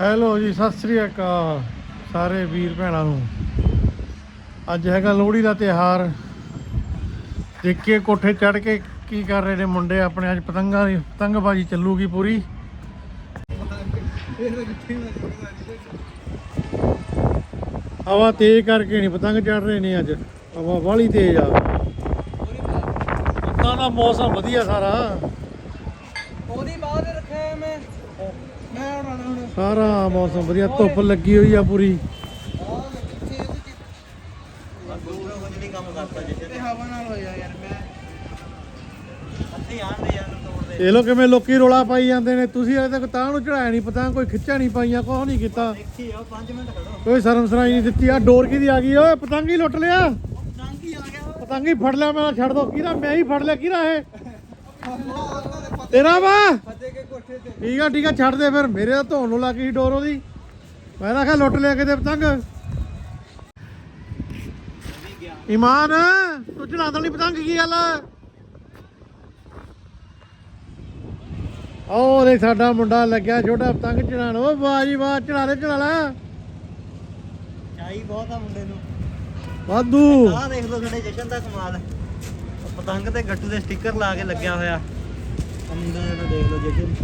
Hello ਜੀ, ਸਤਿ ਸ੍ਰੀ ਅਕਾਲ ਸਾਰੇ ਵੀਰ ਭੈਣਾਂ ਨੂੰ। ਅੱਜ ਹੈਗਾ ਲੋਹੜੀ ਦਾ ਤਿਹਾਰ ਦੇਖੀਏ ਕੋਠੇ ਚੜ ਕੇ ਕੀ ਕਰ ਰਹੇ ਨੇ ਮੁੰਡੇ ਆਪਣੇ? ਅੱਜ ਪਤੰਗਾਂ ਦੀ ਪਤੰਗਬਾਜ਼ੀ ਚੱਲੂਗੀ ਪੂਰੀ। ਹਵਾ ਤੇਜ਼ ਕਰਕੇ ਨਹੀਂ ਪਤੰਗ ਚੜ ਰਹੇ ਨੇ ਅੱਜ। ਹਵਾ ਬਾਹਲੀ ਤੇਜ਼ ਆ। ਉਦਾਂ ਦਾ ਮੌਸਮ ਵਧੀਆ ਸਾਰਾ। ਉਹਦੀ ਬਾਅਦ ਰੱਖਿਆ ਮੈਂ। ਸਾਰਾ ਮੌਸਮ ਵਧੀਆ, ਧੁੱਪ ਲੱਗੀ ਹੋਈ ਆ ਪੂਰੀ। ਆਹ ਇਹ ਲੋ ਕਿਵੇਂ ਲੋਕੀ ਰੋਲਾ ਪਾਈ ਜਾਂਦੇ ਨੇ? ਤੁਸੀਂ ਅਜੇ ਤੱਕ ਤਾਂ ਨੂੰ ਚੜਾਇਆ ਨਹੀਂ, ਪਤਾ ਕੋਈ ਖਿੱਚਾ ਨਹੀਂ ਪਾਈਆਂ, ਕੁਛ ਨਹੀਂ ਕੀਤਾ। ਦੇਖੀ ਆ 5 ਮਿੰਟ ਖੜੋ ਕੋਈ ਸ਼ਰਮ ਨਹੀਂ ਦਿੱਤੀ। ਆ ਡੋਰ ਕਿਹਦੀ ਆ ਗਈ? ਓਏ, ਪਤੰਗ ਹੀ ਲੁੱਟ ਲਿਆ। ਟਾਂਕੀ ਆ ਗਿਆ ਪਤੰਗ ਹੀ ਫੜ ਲਿਆ, ਮੈਂ ਛੱਡ ਦੋ। ਕਿਹਦਾ ਮੈਂ ਹੀ ਫੜ ਲਿਆ, ਕਿਹਦਾ ਇਹ? ਤੇਰਾ ਵਾ? ਠੀਕ ਆ ਠੀਕ ਆ ਛੱਡ ਦੇ ਫਿਰ। ਮੇਰੇ ਤਾਂ ਧੋਣ ਨੂੰ ਲੱਗੀ ਸੀ ਡੋਰ ਉਹਦੀ। ਮੈਂ ਤਾਂ ਕਿਹਾ ਲੁੱਟ ਲਿਆ ਕਿਤੇ ਪਤੰਗ। ਇਮਾਨ ਤੂੰ ਚੜਾਉਂਦਾ ਨਹੀਂ ਪਤੰਗ ਕੀ ਗੱਲ? ਦੇ ਸਾਡਾ ਮੁੰਡਾ ਲੱਗਿਆ ਛੋਟਾ ਪਤੰਗ ਚੜਾਉਣ ਉਹ ਵਾਹ ਜੀ ਵਾਹ ਚੜਾ ਲੈ ਚੜਾ ਲੈ। ਚਾਈ ਬਹੁਤ ਆ ਮੁੰਡੇ ਨੂੰ। ਵਾਧੂ। ਆਹ ਦੇਖ ਲਓ ਸਾਡੇ ਜਸ਼ਨ ਦਾ ਕਮਾਲ ਉਹ ਪਤੰਗ ਤੇ ਗੱਟੂ ਦੇ ਸਟicker ਲਾ ਕੇ ਲੱਗਿਆ ਹੋਇਆ। ਆਹ ਮੁੰਡੇ ਨੂੰ ਦੇਖ ਲਓ ਜਸ਼ਨ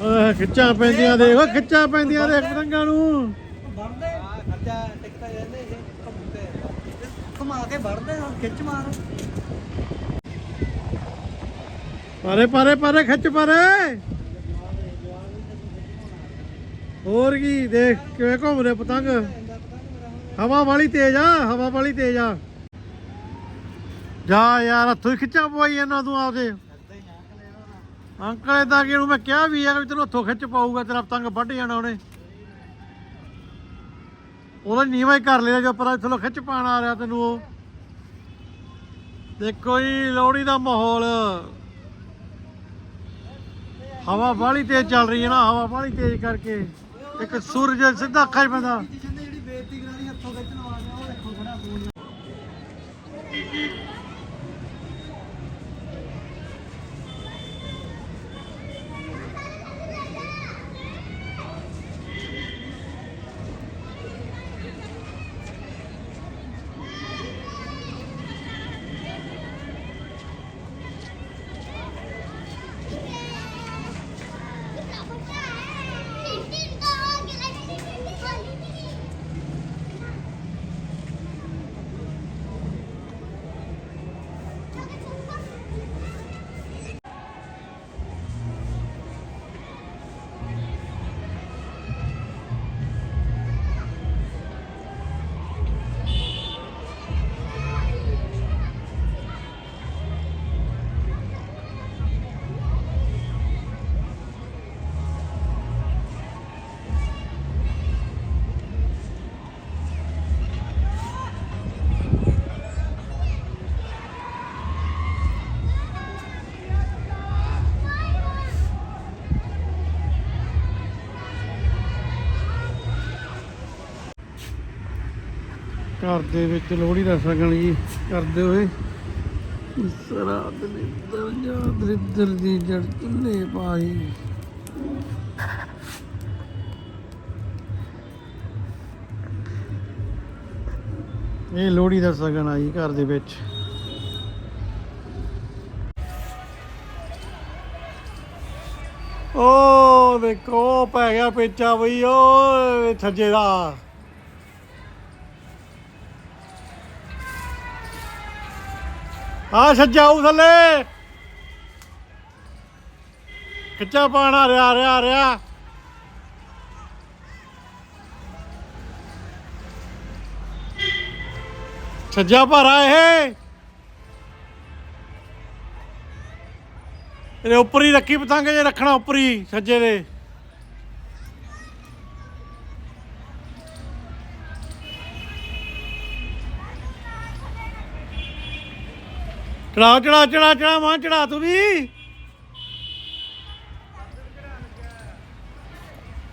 ਓਏ ਖਿੱਚਾਂ ਪੈਂਦੀਆਂ ਦੇਖ ਓ ਖਿੱਚਾਂ ਪੈਂਦੀਆਂ ਦੇਖ ਪਤੰਗਾਂ ਨੂੰ। ਵੜਦੇ ਖਰਚਾ ਟਿਕਤਾ ਜਾਂਦੇ ਇਹ ਕਬੂਤੇ ਘੁਮਾ ਕੇ ਵੜਦੇ ਆ ਖਿੱਚ ਮਾਰ। ਪਾਰੇ ਪਾਰੇ ਪਾਰੇ ਖਿੱਚ ਪਾਰੇ। ਹੋਰ ਕੀ ਦੇਖ ਕਿਵੇਂ ਘੁੰਮ ਰਹੇ ਪਤੰਗ? ਹਵਾ ਵਾਲੀ ਤੇਜ਼ ਆ ਹਵਾ ਵਾਲੀ ਤੇਜ਼ ਆ। ਜਾ ਯਾਰ, ਹੱਥੋਂ ਹੀ ਖਿੱਚਾਂ ਪਵਾਈ ਇਹਨਾਂ ਤੂੰ ਆਪਦੇ। ਅੰਕਲ ਏਦਾਂ ਕਿ ਇਹਨੂੰ ਮੈਂ ਕਿਹਾ ਵੀ ਆ ਵੀ ਤੈਨੂੰ ਹੱਥੋਂ ਖਿੱਚ ਪਾਊਗਾ, ਤੇਰਾ ਪਤੰਗ ਵੱਢ ਜਾਣਾ ਉਹਨੇ। ਉਹਦਾ ਨੀਵਾ ਹੀ ਕਰ ਲਿਆ ਜੋ ਪਤਾ ਥੱਲੋਂ ਖਿੱਚ ਪਾਣ ਆ ਰਿਹਾ ਤੈਨੂੰ ਉਹ। ਦੇਖੋ ਜੀ, ਲੋਹੜੀ ਦਾ ਮਾਹੌਲ। ਹਵਾ ਬਾਹਲੀ ਤੇਜ਼ ਚੱਲ ਰਹੀ ਹੈ ਨਾ, ਹਵਾ ਬਾਹਲੀ ਤੇਜ਼ ਕਰਕੇ। ਇੱਕ ਸੂਰਜ ਸਿੱਧਾ ਅੱਖਾਂ ਹੀ ਪੈਂਦਾ। ਘਰ ਦੇ ਵਿੱਚ ਲੋਹੜੀ ਦਾ ਸ਼ਗਨ ਜੀ ਕਰਦੇ ਹੋਏ। ਸਰਾ ਦਲਿੱਦਰ ਜਾ ਦਲਿੱਦਰ ਦੀ ਜੜ ਚੁੱਲੇ ਪਾਈ। ਇਹ ਲੋਹੜੀ ਦਾ ਸ਼ਗਨ ਆ ਜੀ ਘਰ ਦੇ ਵਿੱਚ। ਓ ਦੇਖੋ ਪੈ ਗਿਆ ਪੇਚਾ ਬਈ ਓ ਛੱਜੇ ਦਾ। ਆ ਸੱਜਾਉ ਥੱਲੇ। ਕਿੱਚਾ ਪਾਣਾ ਰਿਆ ਰਿਆ ਰਿਆ ਸੱਜਾ ਭਾਰਾ ਇਹ। ਇਹਦੇ ਉੱਪਰ ਹੀ ਰੱਖੀ ਪਤੰਗ ਜੇ ਰੱਖਣਾ ਉੱਪਰ ਹੀ ਸੱਜੇ ਦੇ। ਚੜਾ ਚੜਾ ਚੜਾ ਚੜਾ, ਮਾਂ, ਚੜਾ ਤੂੰ ਵੀ।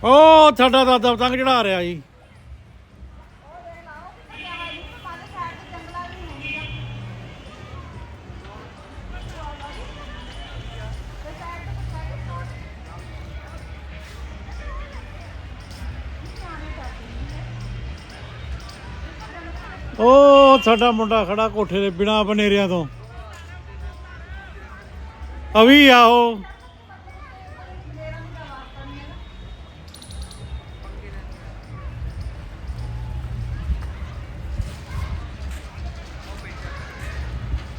ਓ, ਸਾਡਾ ਦਾਦਾ ਪਤੰਗ ਚੜਾ ਰਿਹਾ ਜੀ। ਉਹ ਸਾਡਾ ਮੁੰਡਾ ਖੜਾ ਕੋਠੇ ਦੇ ਬਿਨਾ ਬਨੇਰਿਆਂ ਤੋਂ। ਅਵੀ ਆਓ।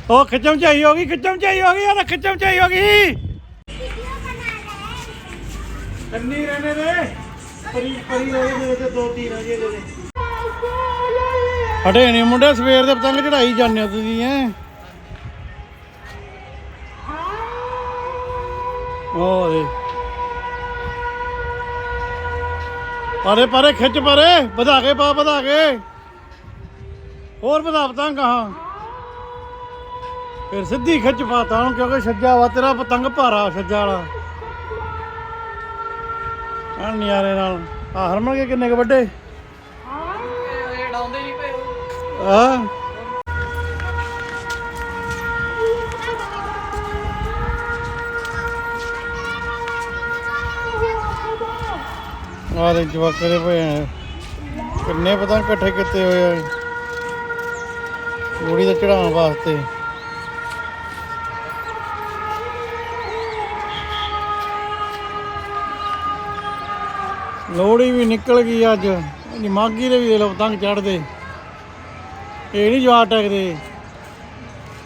ਉਹ ਖਿੱਚਮ ਚਾਈ ਹੋ ਗਈ ਖਿੱਚਮ ਚਾਈ ਹੋ ਗਈ ਯਾਰ ਖਿੱਚਮ ਚਾਈ ਹੋ ਗਈ। ਕੰਨੀ ਰਹਿਣੇ ਦੇ ਪਰੀ ਪਰੀ ਹੋਏ ਮੇਰੇ ਤੇ ਦੋ ਤੀਰ ਦੇ ਦੇ ਹਟੇ ਨਹੀਂ ਮੁੰਡੇ ਸਵੇਰ ਦੇ ਪਤੰਗ ਚੜਾਈ ਜਾਂਦੇ ਹੋ ਤੁਸੀਂ ਐ ਉਹ ਦੇ ਪਰੇ ਪਰੇ ਖਿੱਚ ਪਰੇ। ਵਧਾ ਕੇ ਪਾ ਵਧਾ ਕੇ। ਹੋਰ ਵਧਾ ਪਤੰਗ ਹਾਂ। ਫਿਰ ਸਿੱਧੀ ਖਿੱਚ ਪਾਤਾ ਹੁਣ ਕਿਉਂਕਿ ਛੱਜਾ ਵਾ ਤੇਰਾ ਪਤੰਗ ਭਾਰਾ ਛੱਜਾ ਵਾਲਾ। ਆ ਨਿਆਰੇ ਨਾਲ। ਆ ਹਰਮਨ ਕੇ ਕਿੰਨੇ ਕ ਵੱਡੇ? ਇਹ ਡਾਉਂਦੇ ਨਹੀਂ ਪਏ। ਆ ਆ ਦੇ ਜਵਾਕ ਦੇ ਪਏ ਆ। ਕਿੰਨੇ ਪਤੰਗ ਇਕੱਠੇ ਕੀਤੇ ਹੋਏ ਆ। ਲੋਹੜੀ ਦਾ ਚੜਾਉਣ ਵਾਸਤੇ। ਲੋਹੜੀ ਵੀ ਨਿਕਲ ਗਈ ਅੱਜ। ਨੀ ਮਾਗੀ ਦੇ ਵੀ ਦੇ ਲੋ ਪਤੰਗ ਚੜਦੇ ਇਹ ਨਹੀਂ ਜਵਾਬ ਟਕਦੇ।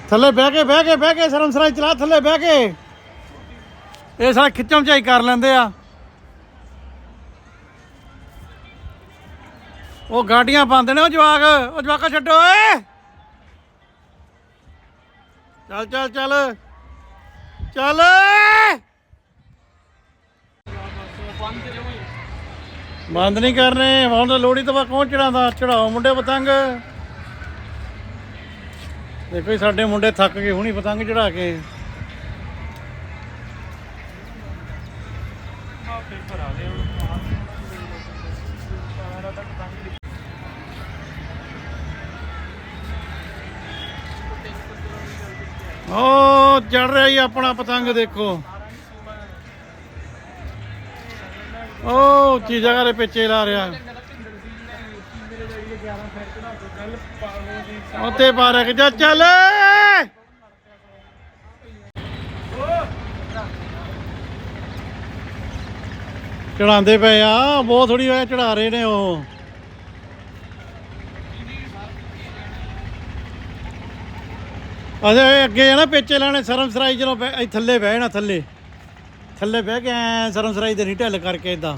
ਥੱਲੇ ਬਹਿ ਕੇ ਬਹਿ ਕੇ ਬਹਿ ਕੇ ਸ਼ਰਮ ਚਲਾ, ਥੱਲੇ ਬਹਿ ਕੇ। ਇਹ ਸਾਲਾ ਖਿੱਚਮ ਚਾਈ ਕਰ ਲੈਂਦੇ ਆ। ਉਹ ਗਾਡੀਆਂ ਪਾਉਂਦੇ ਨੇ ਉਹ ਜਵਾਕ, ਉਹ ਜਵਾਕਾ ਛੱਡੋ ਓਏ। ਚੱਲ ਚੱਲ ਚੱਲ। ਚੱਲ। ਬੰਦ ਨਹੀਂ ਕਰਨੇ, ਹੁਣ ਤਾਂ ਲੋਹੜੀ ਤੋਂ ਬਾਅਦ ਕੌਣ ਚੜਾਉਂਦਾ? ਚੜਾਓ ਮੁੰਡੇ ਪਤੰਗ। ਦੇਖੋ ਜੀ, ਸਾਡੇ ਮੁੰਡੇ ਥੱਕ ਗਏ, ਹੁਣੀ ਪਤੰਗ ਚੜਾ ਕੇ। ਓ ਚੜ ਰਿਹਾ ਜੀ ਆਪਣਾ ਪਤੰਗ ਦੇਖੋ। ਓ ਉੱਚੀ ਜਗ੍ਹਾ ਦੇ ਪਿੱਛੇ ਲਾ ਰਿਹਾ। ਉੱਤੇ ਪਾਰਕ ਜਾ ਚੱਲ। ਚੜਾਉਂਦੇ ਪਏ ਆ, ਬਹੁਤ ਥੋੜੀ ਹੋਇਆ ਚੜਾ ਰਹੇ ਨੇ ਉਹ। ਅਜੇ ਅੱਗੇ ਆ ਨਾ ਪੇਚੇ ਲਾਣੇ ਸਰਮਸਰਾਈ ਜਦੋਂ ਇਹ ਥੱਲੇ ਬਹਿ ਨਾ ਥੱਲੇ। ਥੱਲੇ ਬਹਿ ਕੇ ਐ ਸਰਮਸਰਾਈ ਦੇ ਨਹੀਂ ਢਿੱਲ ਕਰਕੇ ਇਦਾਂ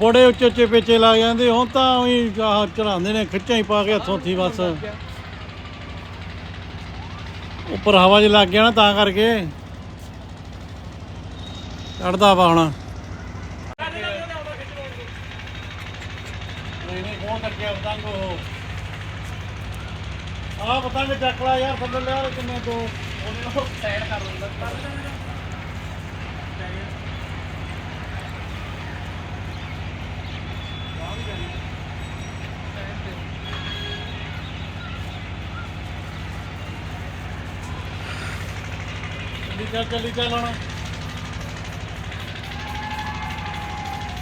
ਬੜੇ ਉੱਚੇ ਉੱਚੇ ਪੇਚੇ ਲੱਗ ਜਾਂਦੇ, ਹੁਣ ਤਾਂ ਉਹੀ ਚੜਾਉਂਦੇ ਨੇ, ਖਿੱਚਾਂ ਹੀ ਪਾ ਕੇ ਹੱਥੋਂ ਥੀ ਬਸ। ਉੱਪਰ ਹਵਾ 'ਚ ਲੱਗ ਗਿਆ ਨਾ ਤਾਂ ਕਰਕੇ। ਚੜਦਾ ਵਾ ਹੁਣ। ਨਹੀਂ ਨਹੀਂ, ਬਹੁਤ ਅੱਗੇ ਪਤੰਗ ਉਹ ਆ ਪਤੰਗ ਚੱਕ ਲਾ ਯਾਰ, ਥੱਲੇ ਲਿਆ ਕਿੰਨੇ ਦੋ। ਉਹਨੂੰ ਸਾਈਡ ਕਰ ਦਿੰਦਾ ਚੱਲੀ ਚੱਲ ਚੱਲੀ ਚੱਲ ਹੁਣ।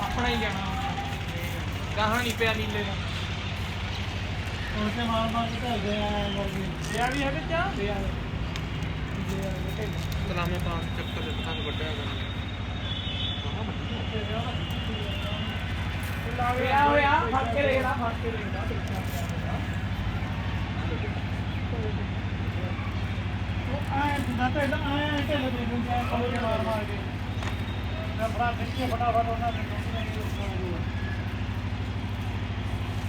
ਆਪਣਾ ਹੀ ਜਾਣਾ। ਗਾਹਾਂ ਨਹੀਂ ਪਿਆ ਨੀਲੇ ਦਾ ਉਲਟੇ ਮਾਰ ਮਾਰ ਕੇ ਢਲਦੇ ਆ ਮੁਰਗੀ ਲਿਆ ਵੀ ਹੈਗਾ ਚਾ ਲਿਆ ਸਲਾਮੇ ਤਾਂ ਚੱਕਰ ਦੇ ਪਤੰਗ ਵੱਡਿਆ ਹੋਇਆ ਹੋਇਆ ਫੜ ਕੇ ਫੜ ਉਹ ਐ ਨਾ ਢਿੱਲ ਐ ਢਿੱਲ ਦੇ ਦਿੰਦੇ ਆ ਉਲਟੇ ਮਾਰ ਮਾਰ ਕੇ। ਮੈਂ ਫੜਾ ਖਿੱਚੀਏ ਫਟਾਫਟ ਉਹਨਾਂ ਦੇ ਤਾਂ ਮੈਂ ਸਹੀ ਤੋੜ ਕੇ ਮਾਰ ਮਾਰ ਕੇ ਢਿੱਲ ਦੇ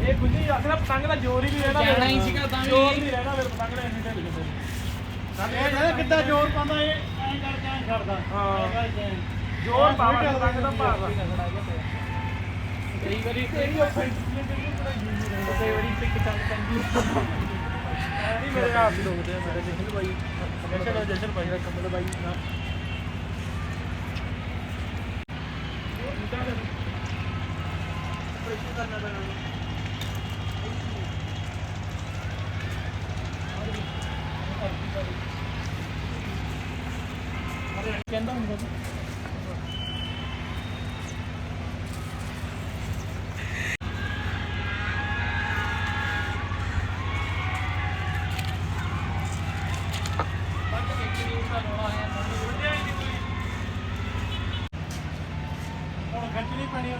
ਇਹ ਗੁੱਲੀ ਆਖਦਾ ਪਤੰਗ ਦਾ ਜ਼ੋਰ ਹੀ ਨਹੀਂ ਰਹਿਣਾ ਜਾਣਾ ਹੀ ਸੀਗਾ ਤਾਂ ਜ਼ੋਰ ਨਹੀਂ ਰਹਿਣਾ ਮੇਰੇ ਪਤੰਗ ਦਾ ਇੰਨੀ ਢਿੱਲ ਜਿੱਦੇ ਇਹ ਕਹਿੰਦਾ ਕਿੱਦਾਂ ਜ਼ੋਰ ਪਾਉਂਦਾ ਇਹ? ਐਂ ਕਰਕੇ ਐਂ ਛੱਡਦਾ ਹਾਂ। ਜ਼ੋਰ ਪਾਵਾ ਪਤੰਗ ਦਾ ਭਾਰ ਕਈ ਵਾਰੀ ਕਈ ਵਾਰੀ ਕਈ ਵਾਰੀ ਪਿੱਕ ਚੱਲ ਪੈਂਦੀ ਨਹੀਂ ਮੇਰੇ ਆਪ ਹੀ ਰੋਕਦੇ ਆ ਮੇਰੇ ਜਸ਼ਨ ਭਾਈ ਜਸ਼ਨ ਭਾਈ ਦਾ ਕਮਲ ਭਾਈ ਨਾ। ਕਹਿੰਦਾ ਹੁੰਦਾ ਹੁਣ ਖੱਟਣੀ ਪੈਣੀ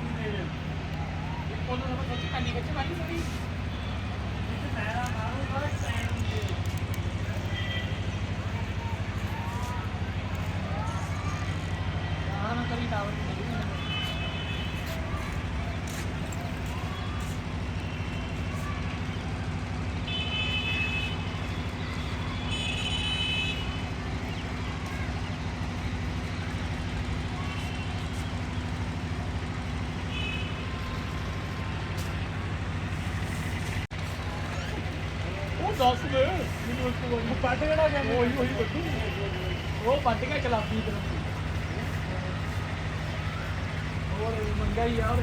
ਉਹਦੀ ਤੇਲ ਉਹ ਦੱਸ ਦੇ। ਮੈਨੂੰ ਇੱਕ ਵਾਰੀ। ਪੱਟ ਕਿਹੜਾ ਗਿਆ ਉਹੀ ਉਹੀ ਬੱਟੂ ਉਹ ਪੱਟ ਹੋਰ ਮੰਗਾ ਹੀ ਯਾਰ।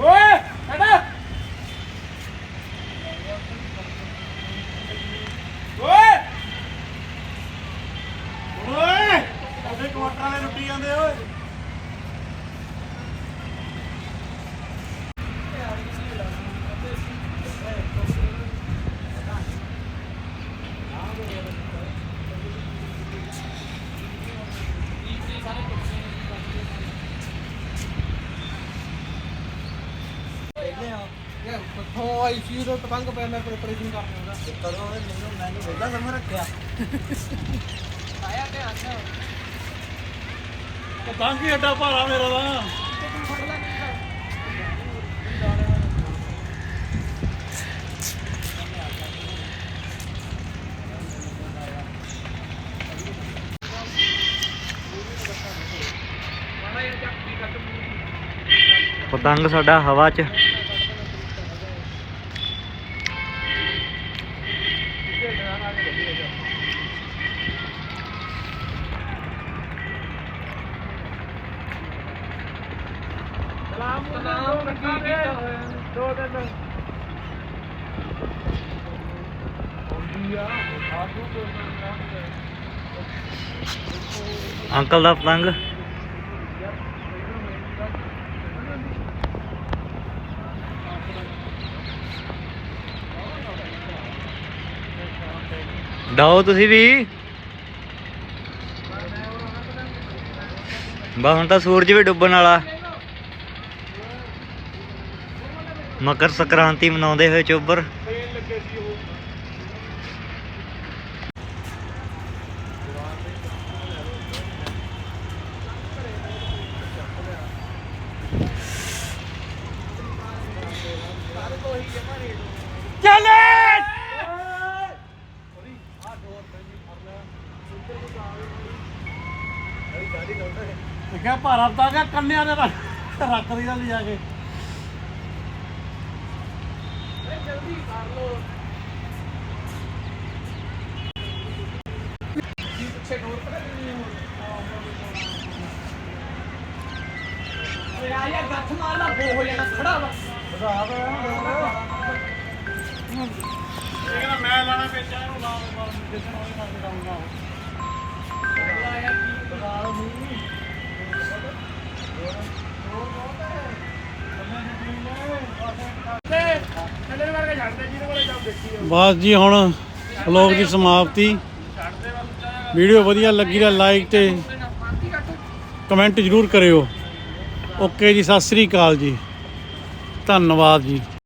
ਓਏ ਹਟਾ ਓਏ ਓਏ ਉਹਦੇ ਕੁਆਟਰਾਂ ਦੇ ਲੁੱਟੀ ਜਾਂਦੇ ਓਏ ਹੋ ਆਈ ਸੀ ਉਹ ਪਤੰਗ ਪਿਆ ਮੈਂ ਪ੍ਰੈਪਰੇਸ਼ਨ ਕਰ ਰਿਹਾ ਉਹਦਾ। ਕਦੋਂ ਉਹਨੇ ਮੈਨੂੰ ਮੈਨੂੰ ਵੇਲਾ ਸਮਝ ਰੱਖਿਆ। ਆਇਆ ਤੇ ਆਇਆ ਪਤੰਗ ਹੀ ਅੱਡਾ ਭਾਰਾ ਮੇਰਾ ਦਾ ਪਤੰਗ ਸਾਡਾ ਹਵਾ 'ਚ। ਅੰਕਲ ਦਾ ਪਤੰਗ। ਡਾਓ ਤੁਸੀਂ ਵੀ। ਬਾ ਹੁਣ ਤਾਂ ਸੂਰਜ ਵੀ ਡੁੱਬਣ ਵਾਲਾ। ਮਕਰ ਸੰਕ੍ਰਾਂਤੀ ਮਨਾਉਂਦੇ ਹੋਏ ਚੋਬਰ। ਦੇਖਿਆ ਭਾਰਾ ਪਤੰਗ ਆ ਕੰਨਿਆਂ ਦੇ ਰੱਖ ਰੱਖ ਦਈਦਾ ਲਿਜਾ ਕੇ। ਜੀ ਡੋਰ ਪੜਾ ਨਹੀਂ ਓਏ ਆ ਯਾਰ ਗੱਠ ਮਾਰ ਲਾ ਬੋ ਹੋ ਜਾਣਾ ਖੜਾ ਵਾ ਇਹ ਕਹਿੰਦਾ ਮੈਂ ਲਾਣਾ ਵੇਚਾਂ ਇਹਨੂੰ ਲਾ ਲਾ ਜਿੱਦਣ ਹੋਈ ਮੈਂ ਲਾਉਂਗਾ ਅਗਲਾ ਯਾਰ ਕੀ ਬਗਾਲ ਨੂੰ ਥੱਲੇ ਵਰਗੇ ਛੱਡ ਦੇ ਜਿਹਦੇ ਕੋਲੇ ਜਾਓ ਦੇਖੀ ਬਸ ਜੀ, ਹੁਣ ਵਲੌਗ ਦੀ ਸਮਾਪਤੀ। ਵੀਡੀਓ ਵਧੀਆ ਲੱਗੀ ਤਾਂ ਲਾਈਕ ਤੇ ਕਮੈਂਟ ਜ਼ਰੂਰ ਕਰਿਓ। ਓਕੇ ਜੀ, ਸਤਿ ਸ੍ਰੀ ਅਕਾਲ ਜੀ। ਧੰਨਵਾਦ ਜੀ।